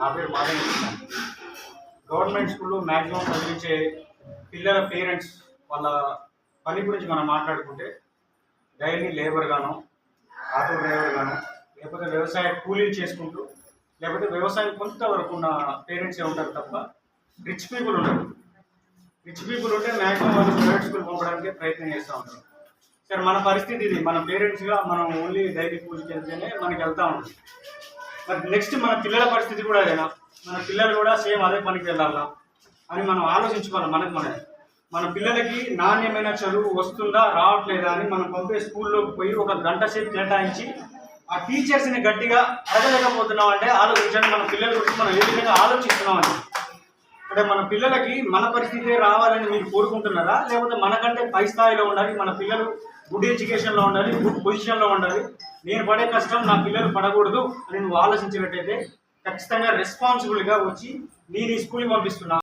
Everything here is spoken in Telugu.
నా పేరు మాధవ్ గవర్నమెంట్ స్కూల్లో మ్యాక్సిమం చదివించే పిల్లల పేరెంట్స్ వాళ్ళ పని గురించి మనం మాట్లాడుకుంటే డైలీ లేబర్ గాను ఆటో డ్రైవర్ గాను లేకపోతే వ్యవసాయ కూలీలు చేసుకుంటూ లేకపోతే వ్యవసాయం కొంతవరకు ఉన్న పేరెంట్సే ఉంటారు తప్ప రిచ్ పీపుల్ ఉండరు. రిచ్ పీపుల్ ఉంటే మ్యాక్సిమం వాళ్ళు ప్రైవేట్ స్కూల్ పంపడానికి ప్రయత్నం చేస్తూ ఉంటారు. సరే మన పరిస్థితి ఇది. మన పేరెంట్స్గా మనం ఓన్లీ డైలీ పూజకి వెళ్తేనే మనకి వెళ్తూ ఉంటుంది. మరి నెక్స్ట్ మన పిల్లల పరిస్థితి కూడా అదేనా? మన పిల్లలు కూడా సేమ్ అదే పనికి వెళ్ళాలా? అని మనం ఆలోచించుకోవాలి మనకు మనం మన పిల్లలకి నాణ్యమైన చదువు వస్తుందా రావట్లేదా అని మనం పంపే స్కూల్లోకి పోయి ఒక గంట సేపు కేటాయించి ఆ టీచర్స్ని గట్టిగా అడగలేకపోతున్నాం అంటే ఆలోచించండి మన పిల్లల గురించి మనం ఏ విధంగా ఆలోచిస్తున్నామని అంటే మన పిల్లలకి మన పరిస్థితి రావాలని మీరు కోరుకుంటున్నారా? లేకపోతే మనకంటే పై స్థాయిలో ఉండాలి మన పిల్లలు గుడ్ ఎడ్యుకేషన్లో ఉండాలి గుడ్ పొజిషన్లో ఉండాలి నేను పడే కష్టం నా పిల్లలు పడకూడదు అని నువ్వు ఆలోచించినట్టయితే ఖచ్చితంగా రెస్పాన్సిబుల్గా వచ్చి నేను ఈ స్కూల్కి పంపిస్తున్నా.